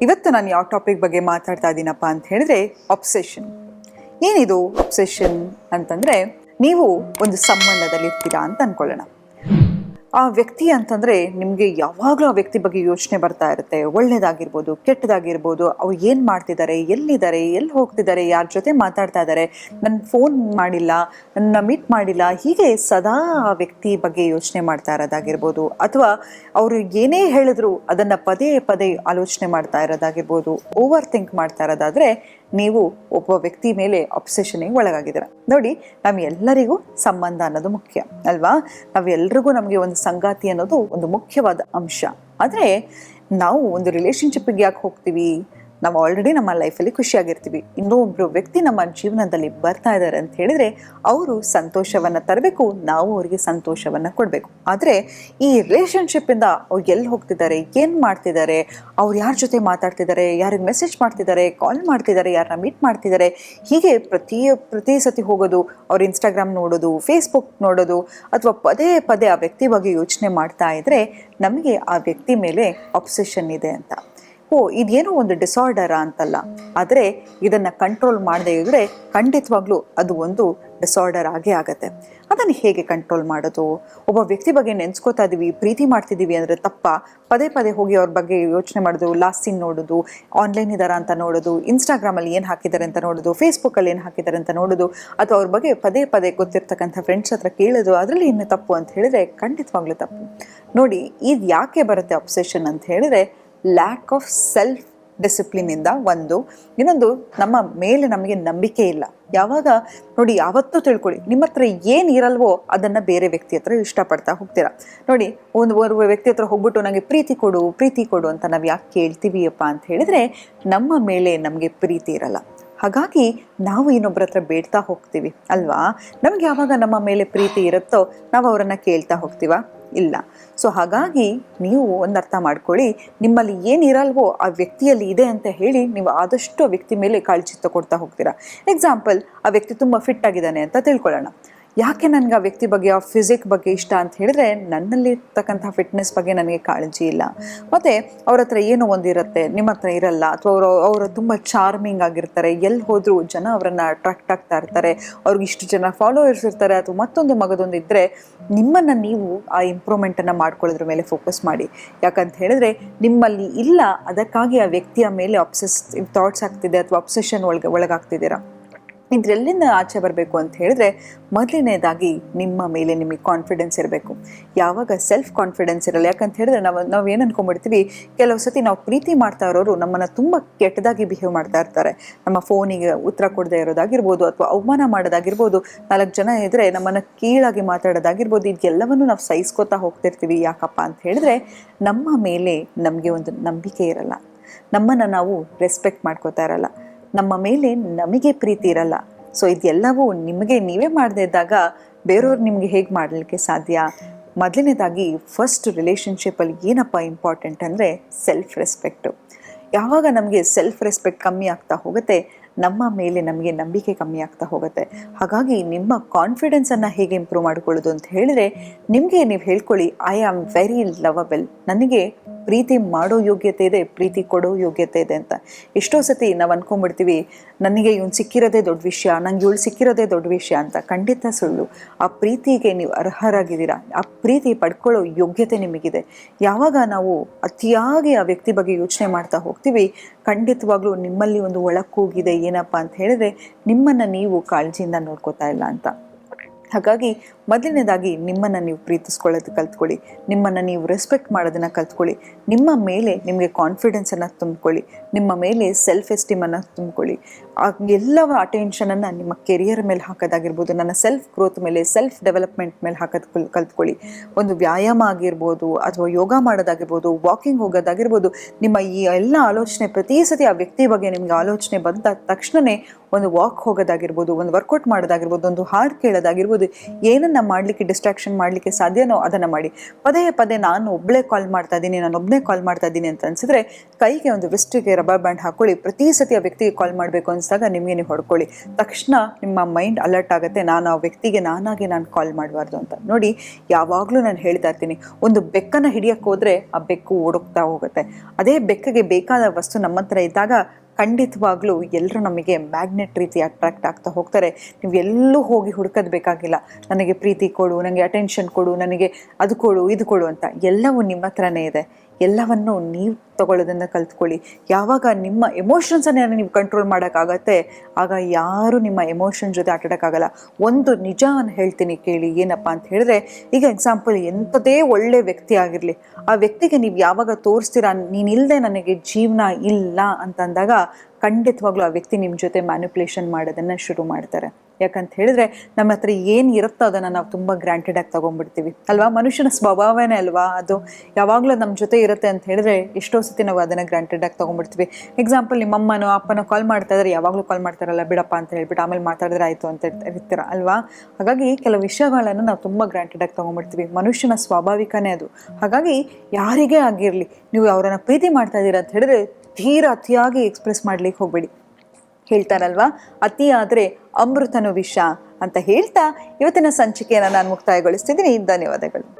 ಇವತ್ತು ನಾನು ಯಾವ ಟಾಪಿಕ್ ಬಗ್ಗೆ ಮಾತಾಡ್ತಾ ಇದ್ದೀನಪ್ಪ ಅಂತ ಹೇಳಿದ್ರೆ ಅಬ್ಸೆಷನ್ ಏನಿದು ಅಬ್ಸೆಷನ್ ಅಂತಂದರೆ ನೀವು ಒಂದು ಸಂಬಂಧದಲ್ಲಿ ಇರ್ತೀರಾ ಅಂತ ಅನ್ಕೊಳ್ಳೋಣ. ಆ ವ್ಯಕ್ತಿ ಅಂತಂದರೆ ನಿಮಗೆ ಯಾವಾಗಲೂ ಆ ವ್ಯಕ್ತಿ ಬಗ್ಗೆ ಯೋಚನೆ ಬರ್ತಾ ಇರುತ್ತೆ. ಒಳ್ಳೇದಾಗಿರ್ಬೋದು, ಕೆಟ್ಟದಾಗಿರ್ಬೋದು, ಅವ್ರು ಏನು ಮಾಡ್ತಿದ್ದಾರೆ, ಎಲ್ಲಿದ್ದಾರೆ, ಎಲ್ಲಿ ಹೋಗ್ತಿದ್ದಾರೆ, ಯಾರ ಜೊತೆ ಮಾತಾಡ್ತಾ ಇದ್ದಾರೆ ನನ್ನ ಫೋನ್ ಮಾಡಿಲ್ಲ, ನನ್ನ ಮೀಟ್ ಮಾಡಿಲ್ಲ, ಹೀಗೆ ಸದಾ ಆ ವ್ಯಕ್ತಿ ಬಗ್ಗೆ ಯೋಚನೆ ಮಾಡ್ತಾ ಇರೋದಾಗಿರ್ಬೋದು. ಅಥವಾ ಅವರು ಏನೇ ಹೇಳಿದ್ರು ಅದನ್ನು ಪದೇ ಪದೇ ಆಲೋಚನೆ ಮಾಡ್ತಾ ಇರೋದಾಗಿರ್ಬೋದು, ಓವರ್ ಥಿಂಕ್ ಮಾಡ್ತಾ ಇರೋದಾದರೆ ನೀವು ಒಬ್ಬ ವ್ಯಕ್ತಿ ಮೇಲೆ ಅಪ್ಸೆಷನಿಗೆ ಒಳಗಾಗಿದ್ದೀರ. ನೋಡಿ ನಮ್ಮೆಲ್ಲರಿಗೂ ಸಂಬಂಧ ಅನ್ನೋದು ಮುಖ್ಯ, ಅಲ್ವಾ? ನಾವೆಲ್ಲರಿಗೂ ನಮಗೆ ಒಂದು ಸಂಗಾತಿ ಅನ್ನೋದು ಒಂದು ಮುಖ್ಯವಾದ ಅಂಶ. ಆದರೆ, ನಾವು ಒಂದು ರಿಲೇಶನ್ಶಿಪ್ಪಿಗೆ ಯಾಕೆ ಹೋಗ್ತೀವಿ? ನಾವು ಆಲ್ರೆಡಿ ನಮ್ಮ ಲೈಫಲ್ಲಿ ಖುಷಿಯಾಗಿರ್ತೀವಿ. ಇನ್ನೊಬ್ಬರು ವ್ಯಕ್ತಿ ನಮ್ಮ ಜೀವನದಲ್ಲಿ ಬರ್ತಾ ಇದ್ದಾರೆ ಅಂತ ಹೇಳಿದರೆ ಅವರು ಸಂತೋಷವನ್ನು ತರಬೇಕು, ನಾವು ಅವರಿಗೆ ಸಂತೋಷವನ್ನು ಕೊಡಬೇಕು. ಆದರೆ ಈ ರಿಲೇಷನ್ಶಿಪ್ಪಿಂದ ಅವ್ರು ಎಲ್ಲಿ ಹೋಗ್ತಿದ್ದಾರೆ, ಏನು ಮಾಡ್ತಿದ್ದಾರೆ, ಅವ್ರು ಯಾರ ಜೊತೆ ಮಾತಾಡ್ತಿದ್ದಾರೆ, ಯಾರಿಗೆ ಮೆಸೇಜ್ ಮಾಡ್ತಿದ್ದಾರೆ ಕಾಲ್ ಮಾಡ್ತಿದ್ದಾರೆ ಯಾರನ್ನ ಮೀಟ್ ಮಾಡ್ತಿದ್ದಾರೆ, ಹೀಗೆ ಪ್ರತಿ ಪ್ರತಿ ಸತಿ ಹೋಗೋದು, ಅವ್ರ ಇನ್ಸ್ಟಾಗ್ರಾಮ್ ನೋಡೋದು ಫೇಸ್ಬುಕ್ ನೋಡೋದು, ಅಥವಾ ಪದೇ ಪದೇ ಆ ವ್ಯಕ್ತಿ ಬಗ್ಗೆ ಯೋಚನೆ ಮಾಡ್ತಾ ಇದ್ದರೆ ನಮಗೆ ಆ ವ್ಯಕ್ತಿ ಮೇಲೆ ಅಬ್ಸೆಷನ್ ಇದೆ ಅಂತ. ಓ, ಇದೇನೋ ಒಂದು ಡಿಸಾರ್ಡರ ಅಂತಲ್ಲ. ಆದರೆ ಇದನ್ನು ಕಂಟ್ರೋಲ್ ಮಾಡದೇ ಇದ್ದರೆ ಖಂಡಿತವಾಗ್ಲೂ ಅದು ಒಂದು ಡಿಸಾರ್ಡರ್ ಆಗೇ ಆಗತ್ತೆ. ಅದನ್ನು ಹೇಗೆ ಕಂಟ್ರೋಲ್ ಮಾಡೋದು? ಒಬ್ಬ ವ್ಯಕ್ತಿ ಬಗ್ಗೆ ನೆನ್ಸ್ಕೋತಾ ಇದ್ದೀವಿ ಪ್ರೀತಿ ಮಾಡ್ತಿದ್ದೀವಿ ಅಂದರೆ ತಪ್ಪ. ಪದೇ ಪದೇ ಹೋಗಿ ಅವ್ರ ಬಗ್ಗೆ ಯೋಚನೆ ಮಾಡೋದು ಲಾಸ್ಟ್ ಸೀನ್ ನೋಡೋದು ಆನ್ಲೈನ್ ಇದ್ದಾರಾ ಅಂತ ನೋಡೋದು ಇನ್ಸ್ಟಾಗ್ರಾಮಲ್ಲಿ ಏನು ಹಾಕಿದ್ದಾರೆ ಅಂತ ನೋಡೋದು ಫೇಸ್ಬುಕ್ಕಲ್ಲಿ ಏನು ಹಾಕಿದ್ದಾರೆ ಅಂತ ನೋಡೋದು, ಅಥವಾ ಅವ್ರ ಬಗ್ಗೆ ಪದೇ ಪದೇ ಗೊತ್ತಿರ್ತಕ್ಕಂಥ ಫ್ರೆಂಡ್ಸ್ ಹತ್ರ ಕೇಳೋದು, ಅದರಲ್ಲಿ ಇನ್ನು ತಪ್ಪು ಅಂತ ಹೇಳಿದರೆ ಖಂಡಿತವಾಗ್ಲೂ ತಪ್ಪು. ನೋಡಿ ಇದು ಯಾಕೆ ಬರುತ್ತೆ ಅಬ್ಸೆಷನ್ ಅಂತ ಹೇಳಿದರೆ ಲ್ಯಾಕ್ ಆಫ್ ಸೆಲ್ಫ್ ಡಿಸಿಪ್ಲಿನಿಂದ ಒಂದು, ಇನ್ನೊಂದು ನಮ್ಮ ಮೇಲೆ ನಮಗೆ ನಂಬಿಕೆ ಇಲ್ಲ. ಯಾವಾಗ ನೋಡಿ, ಯಾವತ್ತೂ ತಿಳ್ಕೊಳ್ಳಿ, ನಿಮ್ಮ ಹತ್ರ ಏನು ಇರಲ್ವೋ ಅದನ್ನು ಬೇರೆ ವ್ಯಕ್ತಿ ಹತ್ರ ಇಷ್ಟಪಡ್ತಾ ಹೋಗ್ತೀರಾ. ನೋಡಿ, ಒಂದು ಓರ್ವ ವ್ಯಕ್ತಿ ಹತ್ರ ಹೋಗ್ಬಿಟ್ಟು ನನಗೆ ಪ್ರೀತಿ ಕೊಡು ಪ್ರೀತಿ ಕೊಡು ಅಂತ ನಾವು ಯಾಕೆ ಕೇಳ್ತೀವಿಯಪ್ಪ ಅಂತ ಹೇಳಿದರೆ, ನಮ್ಮ ಮೇಲೆ ನಮಗೆ ಪ್ರೀತಿ ಇರಲ್ಲ. ಹಾಗಾಗಿ ನಾವು ಇನ್ನೊಬ್ಬರ ಹತ್ರ ಬೇಡ್ತಾ ಹೋಗ್ತೀವಿ, ಅಲ್ವಾ? ನಮ್ಗೆ ಯಾವಾಗ ನಮ್ಮ ಮೇಲೆ ಪ್ರೀತಿ ಇರುತ್ತೋ ನಾವು ಅವರನ್ನು ಕೇಳ್ತಾ ಹೋಗ್ತೀವ? ಇಲ್ಲ. ಸೊ ಹಾಗಾಗಿ ನೀವು ಒಂದು ಅರ್ಥ ಮಾಡ್ಕೊಳ್ಳಿ, ನಿಮ್ಮಲ್ಲಿ ಏನಿರಲ್ವೋ ಆ ವ್ಯಕ್ತಿಯಲ್ಲಿ ಇದೆ ಅಂತ ಹೇಳಿ ನೀವು ಆದಷ್ಟು ವ್ಯಕ್ತಿ ಮೇಲೆ ಕಾಳಜಿ ತಗೊಳ್ತಾ ಹೋಗ್ತೀರಾ. ಎಕ್ಸಾಂಪಲ್ ಆ ವ್ಯಕ್ತಿ ತುಂಬ ಫಿಟ್ ಆಗಿದ್ದಾನೆ ಅಂತ ತಿಳ್ಕೊಳ್ಳೋಣ. ಯಾಕೆ ನನಗೆ ಆ ವ್ಯಕ್ತಿ ಬಗ್ಗೆ, ಆ ಫಿಸಿಕ್ ಬಗ್ಗೆ ಇಷ್ಟ ಅಂತ ಹೇಳಿದ್ರೆ, ನನ್ನಲ್ಲಿ ಇರ್ತಕ್ಕಂಥ ಫಿಟ್ನೆಸ್ ಬಗ್ಗೆ ನನಗೆ ಕಾಳಜಿ ಇಲ್ಲ. ಮತ್ತು ಅವ್ರ ಹತ್ರ ಏನೋ ಒಂದಿರುತ್ತೆ ನಿಮ್ಮ ಹತ್ರ ಇರಲ್ಲ. ಅಥವಾ ಅವರು ಅವರು ತುಂಬ ಚಾರ್ಮಿಂಗ್ ಆಗಿರ್ತಾರೆ. ಎಲ್ಲಿ ಹೋದರೂ ಜನ ಅವರನ್ನು ಅಟ್ರಾಕ್ಟ್ ಆಗ್ತಾ ಇರ್ತಾರೆ. ಅವ್ರಿಗೆ ಇಷ್ಟು ಜನ ಫಾಲೋವರ್ಸ್ ಇರ್ತಾರೆ. ಅಥವಾ ಮತ್ತೊಂದು ಮಗದೊಂದು ಇದ್ದರೆ ನಿಮ್ಮನ್ನು ನೀವು ಆ ಇಂಪ್ರೂವ್ಮೆಂಟನ್ನು ಮಾಡ್ಕೊಳ್ಳೋದ್ರ ಮೇಲೆ ಫೋಕಸ್ ಮಾಡಿ. ಯಾಕಂತ ಹೇಳಿದ್ರೆ, ನಿಮ್ಮಲ್ಲಿ ಇಲ್ಲ, ಅದಕ್ಕಾಗಿ ಆ ವ್ಯಕ್ತಿಯ ಮೇಲೆ ಅಬ್ಸೆಸ್ ಥಾಟ್ಸ್ ಆಗ್ತಿದೆ, ಅಥವಾ ಅಬ್ಸೆಷನ್ ಒಳಗೆ, ಒಳಗಾಗ್ತಿದ್ದೀರಾ? ಇದರೆಲ್ಲಿಂದ ಆಚೆ ಬರಬೇಕು ಅಂತ ಹೇಳಿದ್ರೆ ಮೊದಲನೇದಾಗಿ ನಿಮ್ಮ ಮೇಲೆ ನಿಮಗೆ ಕಾನ್ಫಿಡೆನ್ಸ್ ಇರಬೇಕು. ಯಾವಾಗ ಸೆಲ್ಫ್ ಕಾನ್ಫಿಡೆನ್ಸ್ ಇರಲ್ಲ, ಯಾಕಂತ ಹೇಳಿದ್ರೆ ನಾವು ನಾವು ಏನು ಅನ್ಕೊಂಡ್ಬಿಡ್ತೀವಿ, ಕೆಲವು ಸತಿ ನಾವು ಪ್ರೀತಿ ಮಾಡ್ತಾ ಇರೋರು ನಮ್ಮನ್ನು ತುಂಬ ಕೆಟ್ಟದಾಗಿ ಬಿಹೇವ್ ಮಾಡ್ತಾ ಇರ್ತಾರೆ. ನಮ್ಮ ಫೋನಿಗೆ ಉತ್ತರ ಕೊಡದೇ ಇರೋದಾಗಿರ್ಬೋದು ಅಥವಾ ಅವಮಾನ ಮಾಡೋದಾಗಿರ್ಬೋದು, ನಾಲ್ಕು ಜನ ಇದ್ದರೆ ನಮ್ಮನ್ನು ಕೀಳಾಗಿ ಮಾತಾಡೋದಾಗಿರ್ಬೋದು, ಇದೆಲ್ಲವನ್ನು ನಾವು ಸಹಿಸ್ಕೋತಾ ಹೋಗ್ತಿರ್ತೀವಿ. ಯಾಕಪ್ಪ ಅಂತ ಹೇಳಿದ್ರೆ ನಮ್ಮ ಮೇಲೆ ನಮಗೆ ಒಂದು ನಂಬಿಕೆ ಇರಲ್ಲ. ನಮ್ಮನ್ನು ನಾವು ರೆಸ್ಪೆಕ್ಟ್ ಮಾಡ್ಕೋತಾ ಇರಲ್ಲ. ನಮ್ಮ ಮೇಲೆ ನಮಗೆ ಪ್ರೀತಿ ಇರಲ್ಲ. ಸೊ ಇದೆಲ್ಲವೂ ನಿಮಗೆ ನೀವೇ ಮಾಡದೇ ಇದ್ದಾಗ ಬೇರೆಯವ್ರು ನಿಮಗೆ ಹೇಗೆ ಮಾಡಲಿಕ್ಕೆ ಸಾಧ್ಯ? ಮೊದಲನೇದಾಗಿ ಫಸ್ಟ್ ರಿಲೇಷನ್ಶಿಪ್ಪಲ್ಲಿ ಏನಪ್ಪ ಇಂಪಾರ್ಟೆಂಟ್ ಅಂದರೆ ಸೆಲ್ಫ್ ರೆಸ್ಪೆಕ್ಟು ಯಾವಾಗ ನಮಗೆ ಸೆಲ್ಫ್ ರೆಸ್ಪೆಕ್ಟ್ ಕಮ್ಮಿ ಆಗ್ತಾ ಹೋಗುತ್ತೆ, ನಮ್ಮ ಮೇಲೆ ನಮಗೆ ನಂಬಿಕೆ ಕಮ್ಮಿ ಆಗ್ತಾ ಹೋಗುತ್ತೆ. ಹಾಗಾಗಿ ನಿಮ್ಮ ಕಾನ್ಫಿಡೆನ್ಸನ್ನು ಹೇಗೆ ಇಂಪ್ರೂವ್ ಮಾಡಿಕೊಳ್ಳೋದು ಅಂತ ಹೇಳಿದ್ರೆ, ನಿಮಗೆ ನೀವು ಹೇಳ್ಕೊಳ್ಳಿ ಐ ಆಮ್ ವೆರಿ ಲವಬಲ್ ನನಗೆ ಪ್ರೀತಿ ಮಾಡೋ ಯೋಗ್ಯತೆ ಇದೆ, ಪ್ರೀತಿ ಕೊಡೋ ಯೋಗ್ಯತೆ ಇದೆ ಅಂತ. ಎಷ್ಟೋ ಸತಿ ನಾವು ಅನ್ಕೊಂಡ್ಬಿಡ್ತೀವಿ, ನನಗೆ ಇವ್ನು ಸಿಕ್ಕಿರೋದೇ ದೊಡ್ಡ ವಿಷಯ, ನಂಗೆ ಇವಳು ಸಿಕ್ಕಿರೋದೇ ದೊಡ್ಡ ವಿಷಯ ಅಂತ. ಖಂಡಿತ ಸುಳ್ಳು. ಆ ಪ್ರೀತಿಗೆ ನೀವು ಅರ್ಹರಾಗಿದ್ದೀರಾ? ಆ ಪ್ರೀತಿ ಪಡ್ಕೊಳ್ಳೋ ಯೋಗ್ಯತೆ ನಿಮಗಿದೆ. ಯಾವಾಗ ನಾವು ಅತಿಯಾಗಿ ಆ ವ್ಯಕ್ತಿ ಬಗ್ಗೆ ಯೋಚನೆ ಮಾಡ್ತಾ ಹೋಗ್ತೀವಿ, ಖಂಡಿತವಾಗ್ಲೂ ನಿಮ್ಮಲ್ಲಿ ಒಂದು ಒಳಕೂಗಿದೆ ಏನಪ್ಪ ಅಂತ ಹೇಳಿದ್ರೆ, ನಿಮ್ಮನ್ನು ನೀವು ಕಾಳಜಿಯಿಂದ ನೋಡ್ಕೋತಾ ಇಲ್ಲ ಅಂತ. ಹಾಗಾಗಿ ಮೊದಲನೇದಾಗಿ ನಿಮ್ಮನ್ನು ನೀವು ಪ್ರೀತಿಸ್ಕೊಳ್ಳೋದು ಕಲ್ತ್ಕೊಳ್ಳಿ. ನಿಮ್ಮನ್ನು ನೀವು ರೆಸ್ಪೆಕ್ಟ್ ಮಾಡೋದನ್ನು ಕಲ್ತ್ಕೊಳ್ಳಿ. ನಿಮ್ಮ ಮೇಲೆ ನಿಮಗೆ ಕಾನ್ಫಿಡೆನ್ಸನ್ನು ತುಂಬಿಕೊಳ್ಳಿ. ನಿಮ್ಮ ಮೇಲೆ ಸೆಲ್ಫ್ ಎಸ್ಟೀಮನ್ನು ತುಂಬಿಕೊಳ್ಳಿ. ಆ ಎಲ್ಲ ಅಟೆನ್ಷನನ್ನು ನಿಮ್ಮ ಕೆರಿಯರ್ ಮೇಲೆ ಹಾಕೋದಾಗಿರ್ಬೋದು, ನನ್ನ ಸೆಲ್ಫ್ ಗ್ರೋತ್ ಮೇಲೆ ಸೆಲ್ಫ್ ಡೆವಲಪ್ಮೆಂಟ್ ಮೇಲೆ ಹಾಕೋದು ಕಲ್- ಕಲ್ತ್ಕೊಳ್ಳಿ. ಒಂದು ವ್ಯಾಯಾಮ ಆಗಿರ್ಬೋದು ಅಥವಾ ಯೋಗ ಮಾಡೋದಾಗಿರ್ಬೋದು ವಾಕಿಂಗ್ ಹೋಗೋದಾಗಿರ್ಬೋದು, ನಿಮ್ಮ ಈ ಎಲ್ಲ ಆಲೋಚನೆ ಪ್ರತಿ ಸತಿ ಆ ವ್ಯಕ್ತಿ ಬಗ್ಗೆ ನಿಮಗೆ ಆಲೋಚನೆ ಬಂದ ತಕ್ಷಣವೇ ಒಂದು ವಾಕ್ ಹೋಗೋದಾಗಿರ್ಬೋದು, ಒಂದು ವರ್ಕೌಟ್ ಮಾಡೋದಾಗಿರ್ಬೋದು, ಒಂದು ಹಾಡು ಕೇಳೋದಾಗಿರ್ಬೋದು ಮಾಡ್ಬೋದು ಏನನ್ನು ಮಾಡಲಿಕ್ಕೆ ಡಿಸ್ಟ್ರಾಕ್ಷನ್ ಮಾಡಲಿಕ್ಕೆ ಸಾಧ್ಯನೋ ಅದನ್ನು ಮಾಡಿ. ಪದೇ ಪದೇ ನಾನು ಒಬ್ಬಳೇ ಕಾಲ್ ಮಾಡ್ತಾ ಇದ್ದೀನಿ, ನಾನು ಒಬ್ಬನೇ ಕಾಲ್ ಮಾಡ್ತಾ ಇದ್ದೀನಿ ಅಂತ ಅನ್ಸಿದ್ರೆ ಕೈಗೆ ಒಂದು ವೆಸ್ಟಿಗೆ ರಬ್ಬರ್ ಬ್ಯಾಂಡ್ ಹಾಕ್ಕೊಳ್ಳಿ ಪ್ರತಿ ಸತಿ ಆ ವ್ಯಕ್ತಿಗೆ ಕಾಲ್ ಮಾಡಬೇಕು ಅನಿಸಿದಾಗ ನಿಮಗೆ ನೀವು ಹೊಡ್ಕೊಳ್ಳಿ. ತಕ್ಷಣ ನಿಮ್ಮ ಮೈಂಡ್ ಅಲರ್ಟ್ ಆಗುತ್ತೆ, ನಾನು ಆ ವ್ಯಕ್ತಿಗೆ ನಾನಾಗಿ ನಾನು ಕಾಲ್ ಮಾಡಬಾರ್ದು ಅಂತ. ನೋಡಿ, ಯಾವಾಗಲೂ ನಾನು ಹೇಳ್ತಾ ಇರ್ತೀನಿ, ಒಂದು ಬೆಕ್ಕನ್ನು ಹಿಡಿಯಕ್ಕೆ ಹೋದರೆ ಆ ಬೆಕ್ಕು ಓಡೋಗ್ತಾ ಹೋಗುತ್ತೆ. ಅದೇ ಬೆಕ್ಕಗೆ ಬೇಕಾದ ವಸ್ತು ನಮ್ಮ ಹತ್ರ ಇದ್ದಾಗ ಖಂಡಿತವಾಗ್ಲೂ ಎಲ್ಲರೂ ನಮಗೆ ಮ್ಯಾಗ್ನೆಟ್ ರೀತಿ ಅಟ್ರಾಕ್ಟ್ ಆಗ್ತಾ ಹೋಗ್ತಾರೆ. ನೀವು ಎಲ್ಲೂ ಹೋಗಿ ಹುಡುಕೋದು ಬೇಕಾಗಿಲ್ಲ. ನನಗೆ ಪ್ರೀತಿ ಕೊಡು ನನಗೆ ಅಟೆನ್ಷನ್ ಕೊಡು, ನನಗೆ ಅದು ಕೊಡು, ಇದು ಕೊಡು ಅಂತ ಎಲ್ಲವೂ ನಿಮ್ಮ ಹತ್ರನೇ ಇದೆ. ಎಲ್ಲವನ್ನು ನೀವು ತಗೊಳ್ಳೋದನ್ನು ಕಲ್ತ್ಕೊಳ್ಳಿ. ಯಾವಾಗ ನಿಮ್ಮ ಎಮೋಷನ್ಸನ್ನು ನೀವು ಕಂಟ್ರೋಲ್ ಮಾಡೋಕ್ಕಾಗತ್ತೆ, ಆಗ ಯಾರು ನಿಮ್ಮ ಎಮೋಷನ್ ಜೊತೆ ಆಟಾಡೋಕ್ಕಾಗಲ್ಲ. ಒಂದು ನಿಜವನ್ನು ಹೇಳ್ತೀನಿ ಕೇಳಿ, ಏನಪ್ಪ ಅಂತ ಹೇಳಿದ್ರೆ, ಈಗ ಎಕ್ಸಾಂಪಲ್ ಎಂಥದೇ ಒಳ್ಳೆ ವ್ಯಕ್ತಿ ಆಗಿರಲಿ, ಆ ವ್ಯಕ್ತಿಗೆ ನೀವು ಯಾವಾಗ ತೋರಿಸ್ತೀರಾ ನೀನಿಲ್ಲದೆ ನನಗೆ ಜೀವನ ಇಲ್ಲ ಅಂತಂದಾಗ ಖಂಡಿತವಾಗ್ಲೂ ಆ ವ್ಯಕ್ತಿ ನಿಮ್ಮ ಜೊತೆ ಮ್ಯಾನಿಪುಲೇಷನ್ ಮಾಡೋದನ್ನು ಶುರು ಮಾಡ್ತಾರೆ. ಯಾಕಂತ ಹೇಳಿದ್ರೆ ನಮ್ಮ ಹತ್ರ ಏನು ಇರುತ್ತೋ ಅದನ್ನು ನಾವು ತುಂಬ ಗ್ರಾಂಟೆಡ್ ಆಗಿ ತೊಗೊಂಡ್ಬಿಡ್ತೀವಿ. ಅಲ್ವಾ? ಮನುಷ್ಯನ ಸ್ವಭಾವನೇ ಅಲ್ವಾ ಅದು? ಯಾವಾಗಲೂ ನಮ್ಮ ಜೊತೆ ಇರುತ್ತೆ ಅಂತ ಹೇಳಿದ್ರೆ ಎಷ್ಟೋ ಸತಿ ನಾವು ಅದನ್ನು ಗ್ರಾಂಟೆಡ್ ಆಗಿ ತೊಗೊಂಡ್ಬಿಡ್ತೀವಿ. ಎಕ್ಸಾಂಪಲ್ ನಿಮ್ಮ ಅಮ್ಮನೋ, ಅಪ್ಪನೋ ಕಾಲ್ ಮಾಡ್ತಾ ಇದ್ರೆ ಯಾವಾಗಲೂ ಕಾಲ್ ಮಾಡ್ತಾರಲ್ಲ, ಬಿಡಪ್ಪ ಅಂತ ಹೇಳ್ಬಿಟ್ಟು ಆಮೇಲೆ ಮಾತಾಡಿದ್ರೆ ಆಯಿತು ಅಂತ ಇರ್ತೀರ? ಅಲ್ವಾ? ಹಾಗಾಗಿ ಕೆಲವು ವಿಷಯಗಳನ್ನು ನಾವು ತುಂಬ ಗ್ರಾಂಟೆಡ್ ಆಗಿ ತೊಗೊಂಡ್ಬಿಡ್ತೀವಿ. ಮನುಷ್ಯನ ಸ್ವಾಭಾವಿಕನೇ ಅದು. ಹಾಗಾಗಿ ಯಾರಿಗೇ ಆಗಿರಲಿ, ನೀವು ಅವರನ್ನು ಪ್ರೀತಿ ಮಾಡ್ತಾ ಇದ್ದೀರಾ ಅಂತ ಹೇಳಿದ್ರೆ ತೀರ ಅತಿಯಾಗಿ ಎಕ್ಸ್ಪ್ರೆಸ್ ಮಾಡ್ಲಿಕ್ಕೆ ಹೋಗ್ಬೇಡಿ. ಹೇಳ್ತಾರಲ್ವಾ? ಅತಿ ಆದರೆ ಅಮೃತನು ವಿಷ ಅಂತ ಹೇಳ್ತಾ ಇವತ್ತಿನ ಸಂಚಿಕೆಯನ್ನು ನಾನು ಮುಕ್ತಾಯಗೊಳಿಸ್ತಿದ್ದೀನಿ. ಧನ್ಯವಾದಗಳು.